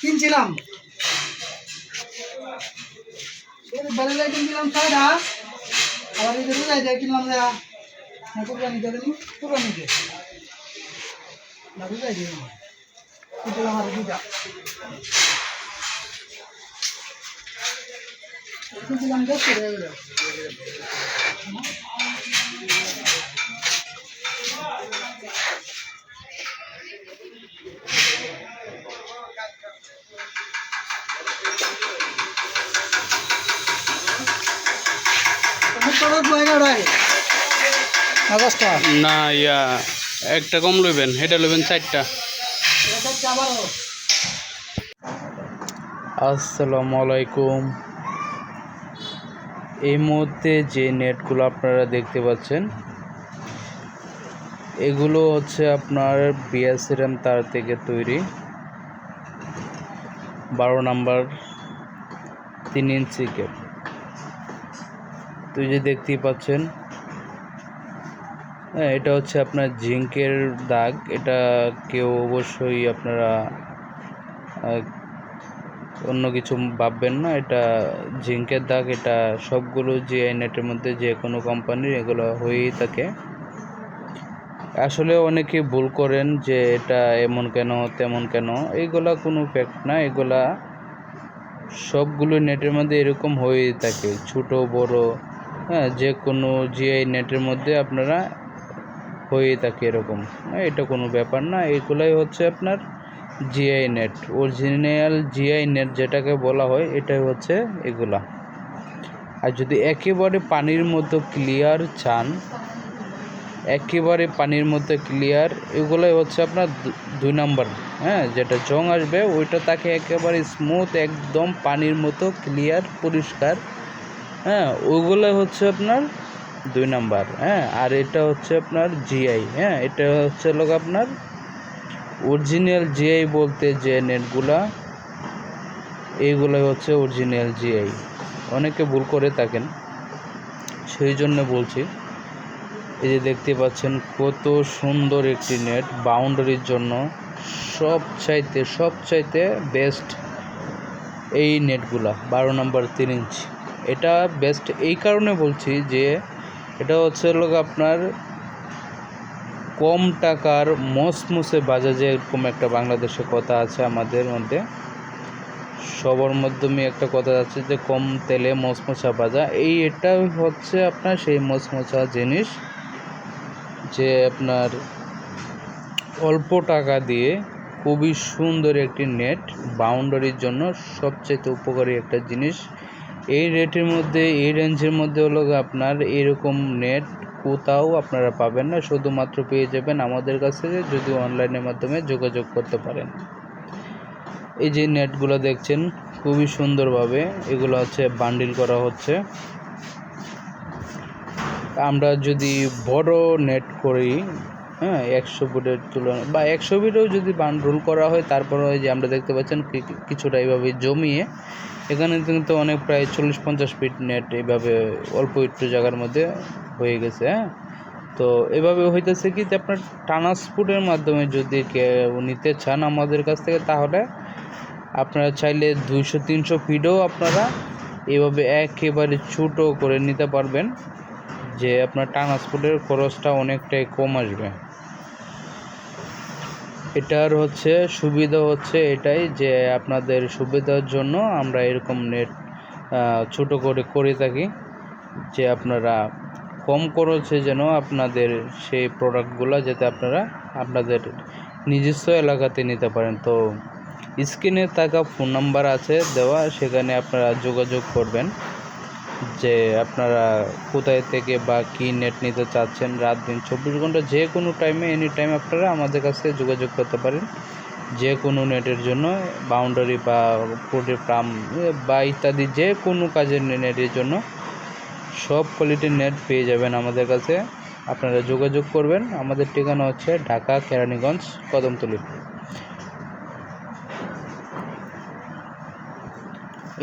কিনছিলাম। বাজারে কিনছিলাম ছয়টা। আবার এই যে রোজাই দিয়ে কিনলাম যা। না কুরবানি দিয়ে দিন কুরবানি দিয়ে। না রোজাই দিয়ে কিনছিলাম আর দুটা কিনছিলাম দশ করে। না ইয়া একটা কম লইবেন এটা লইবেন চারটা। আসসালামু আলাইকুম। এই মুহূর্তে যে নেটগুলো আপনারা দেখতে পাচ্ছেন এগুলো হচ্ছে আপনার বিএসএরএম তার থেকে তৈরি। বারো নাম্বার তিন ইঞ্চি কেপ তুই যে দেখতেই পাচ্ছেন হ্যাঁ এটা হচ্ছে আপনার জিঙ্কের দাগ। এটা কেউ অবশ্যই আপনারা অন্য কিছু ভাববেন না। এটা জিঙ্কের দাগ, এটা সবগুলো জিআই নেটের মধ্যে যে কোনো কোম্পানির, এগুলো হয়েই থাকে। আসলে অনেকে ভুল করেন যে এটা এমন কেন, তেমন কেন। এইগুলা কোনো ফ্যাক্ট না, এগুলা সবগুলো নেটের মধ্যে এরকম হয়েই থাকে, ছোট, বড়। হ্যাঁ যে কোনো জিআই নেটের মধ্যে আপনারা হয়েই থাকে এরকম। হ্যাঁ, এটা কোনো ব্যাপার না। এগুলাই হচ্ছে আপনার GI net original GI net যেটাকে বলা হয় এটাই হচ্ছে এগুলা। আর যদি একেবারে পানির মতো ক্লিয়ার চান একেবারে পানির মধ্যে ক্লিয়ার এগুলোই হচ্ছে আপনার দুই নাম্বার। হ্যাঁ যেটা জং আসবে ওইটা তাকে একেবারে স্মুথ একদম পানির মতো ক্লিয়ার পরিষ্কার হ্যাঁ ওগুলো হচ্ছে আপনার দুই নাম্বার হ্যাঁ আর এটা হচ্ছে আপনার জিআই হ্যাঁ এটা হচ্ছে লোক আপনার অরিজিনাল জিআই বলতে যে নেটগুলা, এইগুলোই হচ্ছে অরিজিনাল জিআই অনেকে ভুল করে থাকেন, সেই জন্য বলছি, এই যে দেখতে পাচ্ছেন কত সুন্দর একটি নেট বাউন্ডারির জন্য সব চাইতে সব চাইতে বেস্ট এই নেটগুলা, বারো নম্বর তিন ইঞ্চি এটা বেস্ট এই কারণে বলছি যে এটা হচ্ছে লোক আপনার কম টাকার মসমুসে বাজাজে এরকম একটা বাংলাদেশে কথা আছে আমাদের মধ্যে। সবার মাধ্যমে একটা কথা আছে যে কম তেলে মসমসা ভাজা এই এটা হচ্ছে আপনার সেই মসমসা জিনিস যে আপনার অল্প টাকা দিয়ে খুবই সুন্দর একটি নেট বাউন্ডারির জন্য সবচেয়ে উপকারী একটা জিনিস। এই রেটের মধ্যে, এই রেঞ্জের মধ্যে হলো আপনার এরকম নেট কোথাও আপনারা পাবেন না, শুধুমাত্র পেয়ে যাবেন আমাদের কাছে যদি অনলাইনের মাধ্যমে যোগাযোগ করতে পারেন। এই যে নেটগুলো দেখছেন, খুবই সুন্দরভাবে এগুলো হচ্ছে বান্ডিল করা হচ্ছে। আমরা যদি বড় নেট করি হ্যাঁ একশো ফুটের তুলনায়, বা একশো ফিটেও যদি বান্ডুল করা হয়, তারপরে ওই যে আমরা দেখতে পাচ্ছেন কিছুটা এইভাবে জমিয়ে এখানে কিন্তু অনেক প্রায় চল্লিশ পঞ্চাশ ফিট নেট এইভাবে অল্প একটু জায়গার মধ্যে হয়ে গেছে হ্যাঁ? তো এভাবে হইতেছে কি যে আপনার ট্রান্সপোর্টের মাধ্যমে যদি কেউ নিতে চান আমাদের কাছ থেকে, তাহলে আপনারা চাইলে দুইশো, তিনশো ফিটও আপনারা এভাবে একেবারে ছোটো করে নিতে পারবেন, যে আপনার ট্রান্সপোর্টের খরচটা অনেকটাই কম আসবে। এটার হচ্ছে সুবিধা হচ্ছে এটাই যে আপনাদের সুবিধার জন্য আমরা এরকম নেট ছোট করে করে থাকি, যে আপনারা কম খরচে যেন আপনাদের সেই প্রোডাক্টগুলো যাতে আপনারা আপনাদের নিজস্ব এলাকাতে নিতে পারেন। তো স্ক্রিনে থাকা ফোন নাম্বার আছে দেওয়া, সেখানে আপনারা যোগাযোগ করবেন। যে আপনারা কোথায় থেকে বা কী নেট নিতে চাচ্ছেন রাত দিন, চব্বিশ ঘণ্টা যে কোনো টাইমে এনি টাইম আপনারা আমাদের কাছে যোগাযোগ করতে পারেন। যে কোনো নেটের জন্য বাউন্ডারি বা পোল্ট্রি ফার্ম বা ইত্যাদি যে কোনো কাজের নেটের জন্য সব কোয়ালিটির নেট পেয়ে যাবেন আমাদের কাছে। আপনারা যোগাযোগ করবেন। আমাদের ঠিকানা হচ্ছে ঢাকা, কেরানীগঞ্জ, কদমতলি।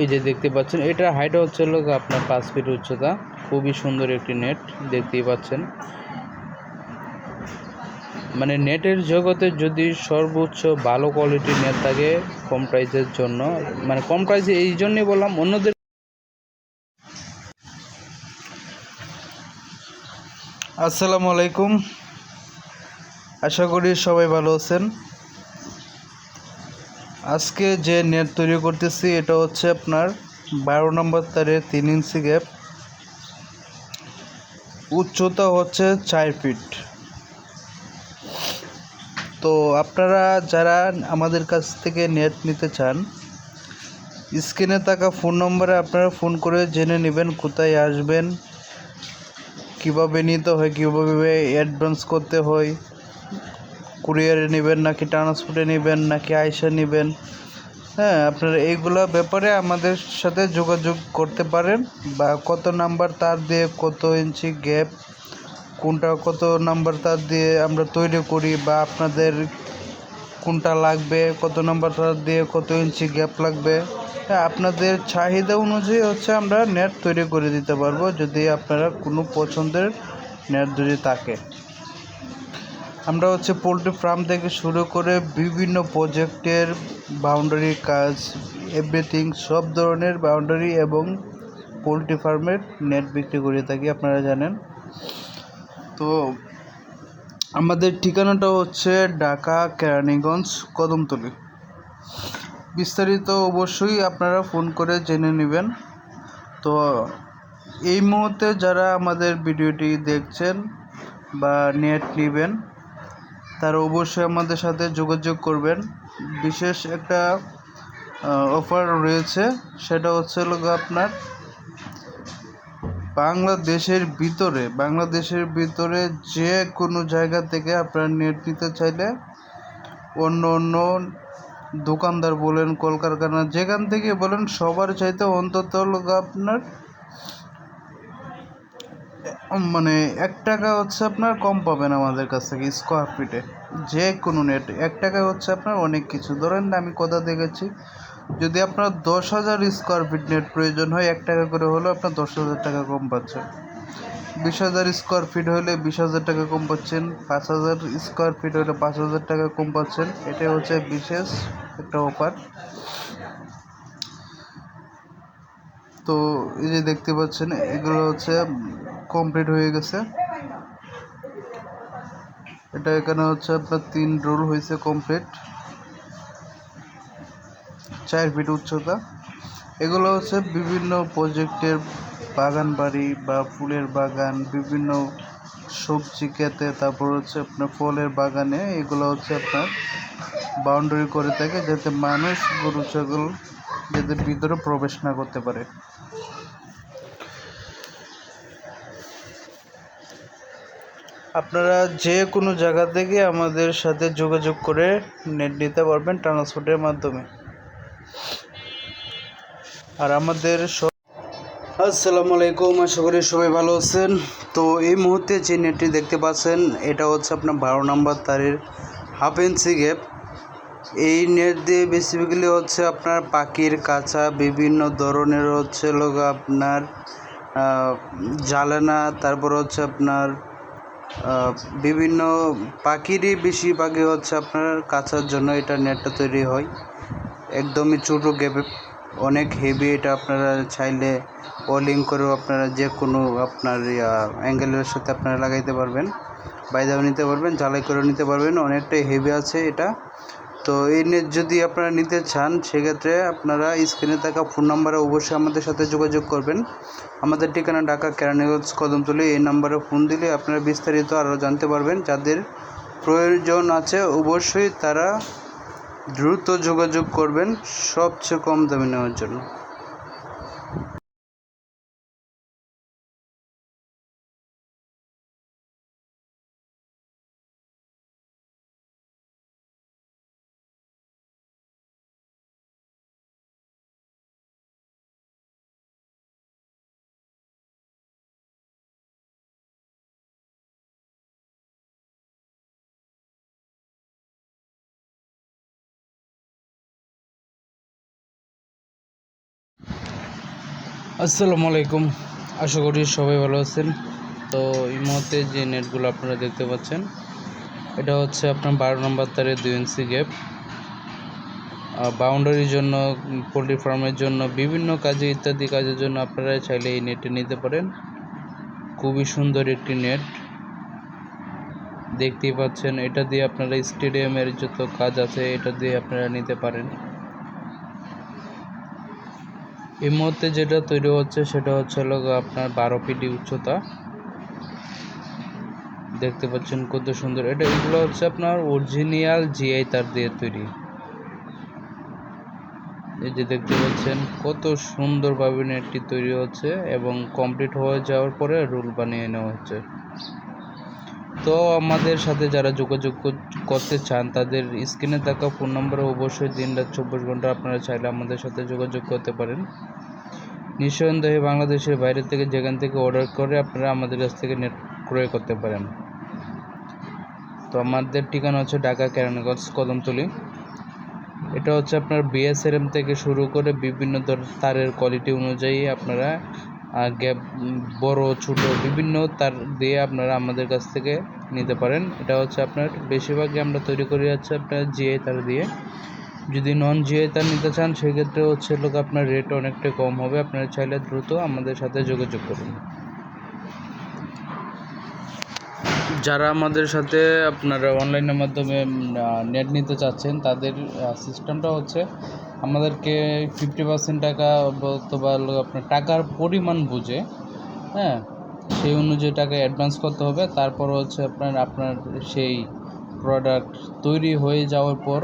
এই যে দেখতে পাচ্ছেন এটার হাইট হচ্ছে লোক আপনার পাঁচ ফিট উচ্চতা। খুবই সুন্দর একটি নেট দেখতেই পাচ্ছেন। মানে নেটের জগতে যদি সর্বোচ্চ ভালো কোয়ালিটির নেট থাকে কম প্রাইসের জন্য মানে কম প্রাইসে এই জন্যই বললাম, অন্যদের আসসালামু আলাইকুম। আশা করি সবাই ভালো আছেন। আজকে যে নেট তৈরি করতেছি, এটা হচ্ছে আপনার বারো নম্বর তারে তিন ইঞ্চি গ্যাপ উচ্চতা হচ্ছে চার ফিট তো আপনারা যারা আমাদের কাছ থেকে নেট নিতে চান, স্ক্রিনে থাকা ফোন নম্বরে আপনারা ফোন করে জেনে নেবেন কোথায় আসবেন, কীভাবে নিতে হয়, কীভাবে অ্যাডভান্স করতে হয়। কুরিয়ারে নেবেন নাকি ট্রান্সপোর্টে নেবেন নাকি আইসা নেবেন? হ্যাঁ আপনারা এইগুলো ব্যাপারে আমাদের সাথে যোগাযোগ করতে পারেন। বা কত নাম্বার তার দিয়ে কত ইঞ্চি গ্যাপ, কোনটা কত নাম্বার তার দিয়ে আমরা তৈরি করি বা আপনাদের কোনটা লাগবে, কত নাম্বার তার দিয়ে কত ইঞ্চি গ্যাপ লাগবে। হ্যাঁ আপনাদের চাহিদা অনুযায়ী হচ্ছে আমরা নেট তৈরি করে দিতে পারব যদি আপনারা কোনো পছন্দের নেট যদি থাকে। আমরা হচ্ছে পোলট্রি ফার্ম থেকে শুরু করে বিভিন্ন প্রজেক্টের বাউন্ডারি কাজ এভরিথিং সব ধরনের বাউন্ডারি এবং পোলট্রি ফার্মের নেট বিক্রি করে থাকি, আপনারা জানেন। তো আমাদের ঠিকানাটা হচ্ছে ঢাকা, কেরানীগঞ্জ, কদমতলী। বিস্তারিত অবশ্যই আপনারা ফোন করে জেনে নেবেন। তো এই মুহূর্তে যারা আমাদের ভিডিওটি দেখছেন বা নেট নেবেন তারা অবশ্যই আমাদের সাথে যোগাযোগ করবেন। বিশেষ একটা অফার রয়েছে, সেটা হচ্ছে আপনার বাংলাদেশের ভিতরে বাংলাদেশের ভিতরে যে কোনো জায়গা থেকে আপনার নেট নিতে চাইলে অন্য অন্য দোকানদার বলেন, কলকারখানা, যেখান থেকে বলেন, সবার চাইতে অন্তত আপনার মানে এক টাকা হচ্ছে আপনার কম পাবেন আমাদের কাছ থেকে স্কোয়ার ফিটে যে কোনো নেট এক টাকা হচ্ছে আপনার অনেক কিছু। ধরেন না, আমি কথা দেখেছি যদি আপনার দশ হাজার স্কোয়ার ফিট নেট প্রয়োজন হয়, এক টাকা করে হলেও আপনার দশ হাজার টাকা কম পাচ্ছেন। বিশ হাজার স্কোয়ার ফিট হলে বিশ হাজার টাকা কম পাচ্ছেন, পাঁচ হাজার স্কোয়ার ফিট হলে পাঁচ হাজার টাকা কম পাচ্ছেন। এটাই হচ্ছে বিশেষ একটা অফার তো এই যে দেখতে পাচ্ছেন, এগুলো হচ্ছে কমপ্লিট হয়ে গেছে। এটা এখানে হচ্ছে আপনার তিন রোল হয়েছে কমপ্লিট চার ফিট উচ্চতা। এগুলো হচ্ছে বিভিন্ন প্রজেক্টের বাগান বাড়ি বা ফুলের বাগান, বিভিন্ন সবজি খেতে, তারপর হচ্ছে আপনার ফলের বাগানে এগুলো হচ্ছে আপনার বাউন্ডারি করে থাকে, যাতে মানুষ গরু, ছাগল যাতে ভিতরে প্রবেশ না করতে পারে। আপনারা যে কোনো জায়গা থেকে আমাদের সাথে যোগাযোগ করে নেট নিতে পারবেন ট্রান্সপোর্টের মাধ্যমে। আর আমাদের আসসালামু আলাইকুম, আশা করি সবাই ভালো আছেন। তো এই মুহূর্তে যে নেটটি দেখতে পাচ্ছেন, এটা হচ্ছে আপনার বারো নম্বর তারের হাফ ইঞ্চি গ্যাপ এই নেট দিয়ে বেসিক্যালি হচ্ছে আপনার পাখির কাঁচা বিভিন্ন ধরনের হচ্ছে লোক আপনার জ্বালানা, তারপর হচ্ছে আপনার বিভিন্ন পাখিরই বেশিরভাগই হচ্ছে আপনার কাছার জন্য এটা নেটটা তৈরি হয়। একদমই ছোটো গ্যাপে অনেক হেভি এটা আপনারা চাইলে ওলিং করেও আপনারা যে কোনো আপনার অ্যাঙ্গেলের সাথে আপনারা লাগাইতে পারবেন। বাইদাও নিতে পারবেন, জ্বালাই করেও নিতে পারবেন। অনেকটাই হেভি আছে এটা। তো এই নেট যদি আপনারা নিতে চান, সেক্ষেত্রে আপনারা স্ক্রিনে থাকা ফোন নাম্বারে অবশ্যই আমাদের সাথে যোগাযোগ করবেন। আমাদের ঠিকানা ঢাকা কেরানীগঞ্জ কদমতলি, এই নাম্বারে ফোন দিলে আপনারা বিস্তারিত আরও জানতে পারবেন। যাদের প্রয়োজন আছে, অবশ্যই তারা দ্রুত যোগাযোগ করবেন সবচেয়ে কম দামে নেওয়ার জন্য। আসসালামু আলাইকুম। আশা করি সবাই ভালো আছেন। তো এই মুহূর্তে যে নেটগুলো আপনারা দেখতে পাচ্ছেন, এটা হচ্ছে আপনার বারো নম্বর তারে দুই ইঞ্চি গ্যাপ বাউন্ডারির জন্য, পোলট্রি ফার্মের জন্য, বিভিন্ন কাজে ইত্যাদি কাজের জন্য আপনারা চাইলে এই নেটটি নিতে পারেন। খুবই সুন্দর একটি নেট দেখতেই পাচ্ছেন, এটা দিয়ে আপনারা স্টেডিয়ামের যত কাজ আছে, এটা দিয়ে আপনারা নিতে পারেন। এই মুহূর্তে যেটা তৈরি হচ্ছে সেটা হচ্ছে হলো আপনার বারো পিডি উচ্চতা। দেখতে পাচ্ছেন কত সুন্দর। এটা এগুলো হচ্ছে আপনার অরিজিনাল জিআই তার দিয়ে তৈরি। এই যে দেখতে পাচ্ছেন কত সুন্দরভাবে নেটটি তৈরি হচ্ছে এবং কমপ্লিট হয়ে যাওয়ার পরে রুল বানিয়ে নেওয়া হচ্ছে। তো আমাদের সাথে যারা যোগাযোগ করতে চান, তাদের স্ক্রিনে থাকা ফোন নম্বরে অবশ্যই দিন রাত চব্বিশ ঘণ্টা আপনারা চাইলে আমাদের সাথে যোগাযোগ করতে পারেন। নিঃসন্দেহে বাংলাদেশের বাইরে থেকে যেখান থেকে অর্ডার করে, আপনারা আমাদের কাছ থেকে নেট ক্রয় করতে পারেন। তো আমাদের ঠিকানা হচ্ছে ঢাকা কেরানীগঞ্জ, কদমতলি। এটা হচ্ছে আপনার বিএসএরএম থেকে শুরু করে বিভিন্ন ধর- তারের কোয়ালিটি অনুযায়ী আপনারা গ্যাপ বড়, ছোট বিভিন্ন তার দিয়ে আপনারা আমাদের কাছ থেকে নিতে পারেন। এটা হচ্ছে আপনার, বেশিরভাগই আমরা তৈরি করি হচ্ছে আপনার জিআই তার দিয়ে। যদি নন জিআই তার নিতে চান, সেক্ষেত্রে হচ্ছে লোক আপনার রেট অনেকটা কম হবে। আপনারা চাইলে দ্রুত আমাদের সাথে যোগাযোগ করুন। যারা আমাদের সাথে আপনারা অনলাইনের মাধ্যমে নেট নিতে চাচ্ছেন, তাদের সিস্টেমটা হচ্ছে আমাদেরকে ফিফটি পার্সেন্ট টাকা অথবা আপনার টাকার পরিমাণ বুঝে হ্যাঁ? সেই অনুযায়ী টাকা অ্যাডভান্স করতে হবে। তারপর হচ্ছে আপনার আপনার সেই প্রোডাক্ট তৈরি হয়ে যাওয়ার পর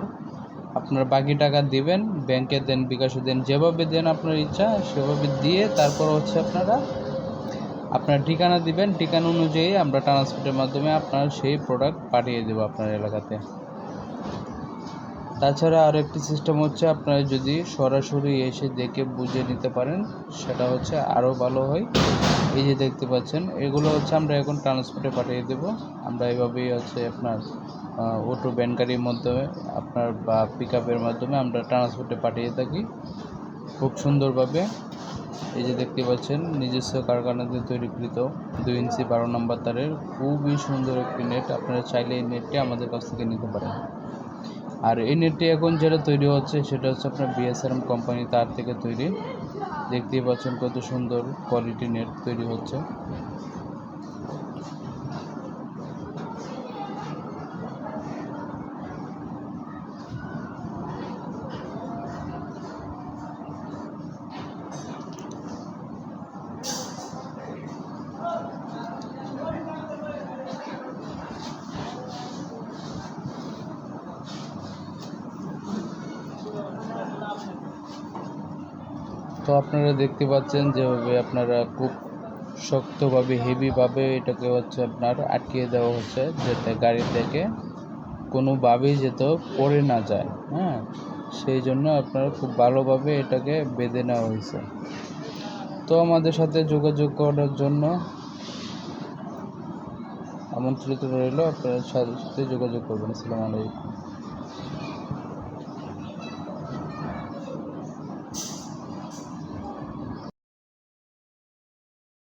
আপনার বাকি টাকা দিবেন ব্যাংকে দেন, বিকাশে দেন, যেভাবে দেন আপনার ইচ্ছা সেভাবে দিয়ে তারপর হচ্ছে আপনারা, আপনার ঠিকানা দিবেন। ঠিকানা অনুযায়ী আমরা ট্রান্সপোর্টের মাধ্যমে আপনার সেই প্রোডাক্ট পাঠিয়ে দেবো আপনার এলাকাতে। তাছাড়া আর একটি সিস্টেম হচ্ছে আপনারা যদি সরাসরি এসে দেখে বুঝে নিতে পারেন, সেটা হচ্ছে আরও ভালো হয়। এই যে দেখতে পাচ্ছেন, এগুলো হচ্ছে আমরা এখন ট্রান্সপোর্টে পাঠিয়ে দেবো। আমরা এভাবেই হচ্ছে আপনার অটো ব্যানকারির মাধ্যমে, আপনার বা পিক মাধ্যমে আমরা ট্রান্সপোর্টে পাঠিয়ে থাকি। খুব সুন্দরভাবে। এই যে দেখতে পাচ্ছেন, নিজস্ব কারখানাতে তৈরিকৃত দুই ইঞ্চি বারো নম্বর তারের খুবই সুন্দর একটি নেট আপনারা চাইলে এই নেটটি আমাদের কাছ থেকে নিতে পারেন। আর এই নেটটি এখন যেটা তৈরি হচ্ছে, সেটা হচ্ছে আপনার বিএসআরএম কোম্পানি তার থেকে তৈরি। দেখতেই পাচ্ছেন কত সুন্দর কোয়ালিটি নেট তৈরি হচ্ছে। তো আপনারা দেখতে পাচ্ছেন যেভাবে আপনারা খুব শক্তভাবে হেভিভাবে এটাকে হচ্ছে আপনার আটকিয়ে দেওয়া হচ্ছে, যাতে গাড়ি থেকে কোনোভাবেই যেতে পড়ে না যায় হ্যাঁ? সেই জন্য আপনারা খুব ভালোভাবে এটাকে বেঁধে নেওয়া হয়েছে। তো আমাদের সাথে যোগাযোগ করার জন্য আমন্ত্রিত রইল, আপনার সাথে যোগাযোগ করবেন। আসসালামু আলাইকুম।